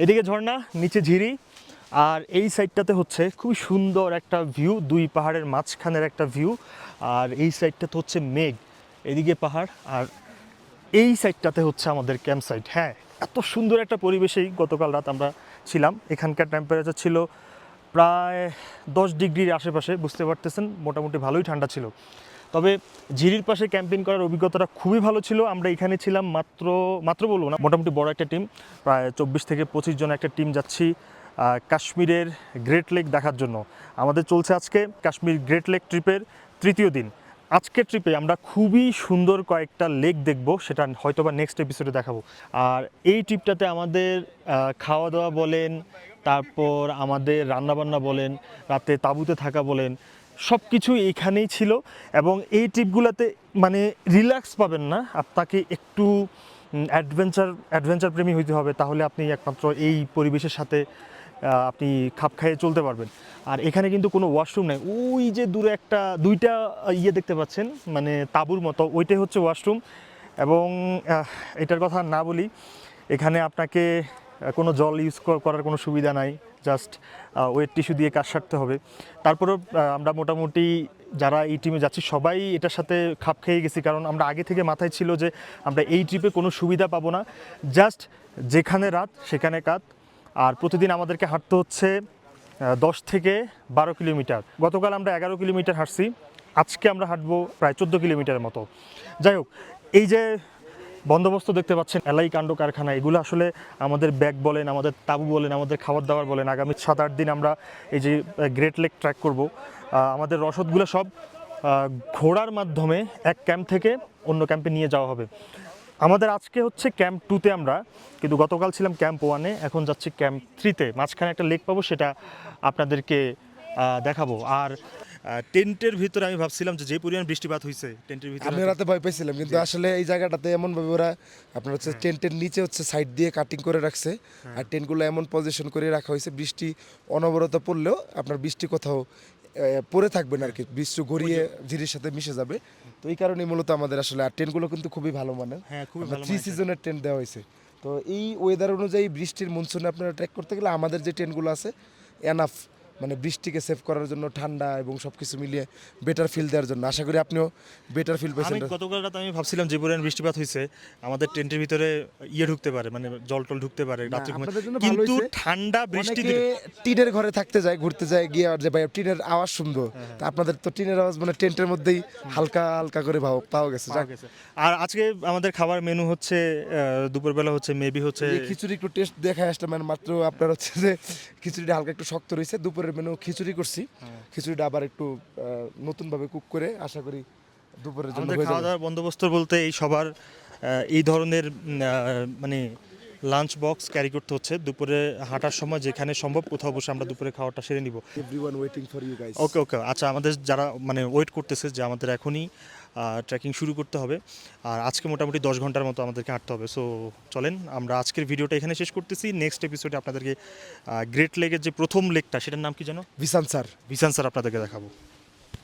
এদিকে ঝর্ণা, নিচে ঝিরি। আর এই সাইডটাতে হচ্ছে খুবই সুন্দর একটা ভিউ দুই পাহাড়ের মাঝখানের একটা ভিউ আর এই সাইডটাতে হচ্ছে মেঘ, এদিকে পাহাড়। আর এই সাইডটাতে হচ্ছে আমাদের ক্যাম্প সাইট হ্যাঁ এত সুন্দর একটা পরিবেশেই গতকাল রাত আমরা ছিলাম। এখানকার টেম্পারেচার ছিল প্রায় দশ ডিগ্রির আশেপাশে, বুঝতে পারতেছেন? মোটামুটি ভালোই ঠান্ডা ছিল। তবে ঝিরির পাশে ক্যাম্পিং করার অভিজ্ঞতাটা খুবই ভালো ছিল। আমরা এখানে ছিলাম মাত্র মাত্র বলব না, মোটামুটি বড় একটা টিম প্রায় চব্বিশ থেকে পঁচিশ জন একটা টিম যাচ্ছি কাশ্মীরের গ্রেট লেক দেখার জন্য। আমাদের চলছে আজকে কাশ্মীর গ্রেট লেক ট্রিপের তৃতীয় দিন। আজকের ট্রিপে আমরা খুবই সুন্দর কয়েকটা লেক দেখব, সেটা হয়তো বা নেক্সট এপিসোডে দেখাবো। আর এই ট্রিপটাতে আমাদের খাওয়া দাওয়া বলেন, তারপর আমাদের রান্নাবান্না বলেন, রাতে তাঁবুতে থাকা বলেন সব কিছু এখানেই ছিল এবং এই ট্রিপগুলোতে মানে রিল্যাক্স পাবেন না। আপনাকে একটু অ্যাডভেঞ্চার অ্যাডভেঞ্চার প্রেমী হইতে হবে, তাহলে আপনি একমাত্র এই পরিবেশের সাথে আপনি খাপ খাইয়ে চলতে পারবেন। আর এখানে কিন্তু কোনো ওয়াশরুম নেই। ওই যে দূরে একটা, দুইটা ইয়ে দেখতে পাচ্ছেন মানে তাঁবুর মতো। ওইটাই হচ্ছে ওয়াশরুম এবং এটার কথা না বলি, এখানে আপনাকে কোনো জল ইউজ করার কোনো সুবিধা নাই জাস্ট ওয়েট টিস্যু দিয়ে কাজ সারতে হবে। তারপরেও আমরা মোটামুটি যারা এই টিমে যাচ্ছি, সবাই এটার সাথে খাপ খেয়ে গেছি, কারণ আমরা আগে থেকে মাথায় ছিল যে আমরা এই ট্রিপে কোনো সুবিধা পাবো না। জাস্ট যেখানে রাত, সেখানে কাত। আর প্রতিদিন আমাদেরকে হাঁটতে হচ্ছে দশ থেকে বারো কিলোমিটার। গতকাল আমরা এগারো কিলোমিটার হাঁটছি, আজকে আমরা হাঁটবো প্রায় চোদ্দ কিলোমিটারের মতো। যাই হোক, এই যে বন্দোবস্ত দেখতে পাচ্ছেন, এলাই কাণ্ড কারখানা। এগুলো আসলে আমাদের ব্যাগ বলেন, আমাদের তাবু বলেন, আমাদের খাবার দাবার বলেন, আগামী সাত আট দিন আমরা এই যে গ্রেট লেক ট্র্যাক করব। আমাদের রসদগুলো সব ঘোড়ার মাধ্যমে এক ক্যাম্প থেকে অন্য ক্যাম্পে নিয়ে যাওয়া হবে। আমাদের আজকে হচ্ছে ক্যাম্প টুতে আমরা, কিন্তু গতকাল ছিলাম ক্যাম্প ওয়ানে এখন যাচ্ছি ক্যাম্প থ্রিতে মাঝখানে একটা লেক পাবো, সেটা আপনাদেরকে দেখাবো। আর টেন্টের ভিতরে আমি ভাবছিলাম যে যে পরিমাণ বৃষ্টিপাত হয়েছে টেন্টের ভিতরে আমি রাতে ভয় পেয়েছিলাম কিন্তু আসলে এই জায়গাটাতে এমন ভাবে ওরা আপনার হচ্ছে টেন্টের নিচে হচ্ছে সাইড দিয়ে কাটিং করে রাখছে আর টেন্টগুলো এমন পজিশন করে রাখা হয়েছে বৃষ্টি অনবরত পড়লেও আপনার বৃষ্টি কোথাও পরে পড়ে থাকবে না আর কি বৃষ্টি গড়িয়ে ঝিরির সাথে মিশে যাবে। তো এই কারণেই মূলত আমাদের আসলে আর টেন্টগুলো কিন্তু খুবই ভালো মানের। হ্যাঁ, খুবই ভালো থ্রি সিজনের টেন্ট। দেওয়া হয়েছে। তো এই ওয়েদার অনুযায়ী বৃষ্টির মনসুনে আপনারা ট্র্যাক করতে গেলে আমাদের যে টেন্টগুলো আছে এনাফ মানে বৃষ্টিকে সেভ করার জন্য ঠান্ডা এবং সব কিছু মিলিয়ে বেটার ফিল দেওয়ার জন্য। আশা করি আপনিও বেটার ফিল পেয়েছেন। গতকাল রাতে আমি ভাবছিলাম যে পরিমাণ বৃষ্টিপাত হয়েছে আমাদের টেন্টের ভিতরে ইয়ে ঢুকতে পারে মানে জল টল ঢুকতে পারে রাত্রে কিন্তু ঠান্ডা বৃষ্টি টিনের ঘরে থাকতে যায় ঘুরতে যায় গিয়ে আর যে ভাই টিনের আওয়াজ শুনব। হ্যাঁ, তা আপনাদের তো টিনের আওয়াজ মানে টেন্টের মধ্যেই হালকা হালকা করে ভাও- পাওয়া গেছে আর আজকে আমাদের খাবার মেনু হচ্ছে দুপুরবেলা হচ্ছে মেবি হচ্ছে খিচুড়ি একটু টেস্ট দেখা আসলে মানে মাত্র আপনার হচ্ছে যে খিচুড়িটা হালকা একটু শক্ত রয়েছে দুপুরের মেনু খিচুড়ি করছি হ্যাঁ। খিচুড়িটা আবার একটু নতুন ভাবে কুক করে আশা করি দুপুরের জন্য খাওয়া দাওয়ার বন্দোবস্ত বলতে এই সবার এই ধরনের মানে লাঞ্চ বক্স ক্যারি করতে হচ্ছে। দুপুরে হাঁটার সময় যেখানে সম্ভব কোথাও বসে আমরা দুপুরে খাওয়াটা সেরে নিব। Everyone waiting for you guys okay okay. আচ্ছা আমাদের যারা মানে ওয়েট করতেছে যে আমাদের এখনই ট্রেকিং শুরু করতে হবে। আর আজকে মোটামুটি দশ ঘণ্টার মতো আমাদেরকে হাঁটতে হবে। সো চলেন আমরা আজকের ভিডিওটা এখানে শেষ করতেছি। নেক্সট এপিসোডে আপনাদেরকে গ্রেট লেগের যে প্রথম লেকটা সেটার নাম কি যেন? ভিসান স্যার ভিসান স্যার আপনাদেরকে দেখাবো।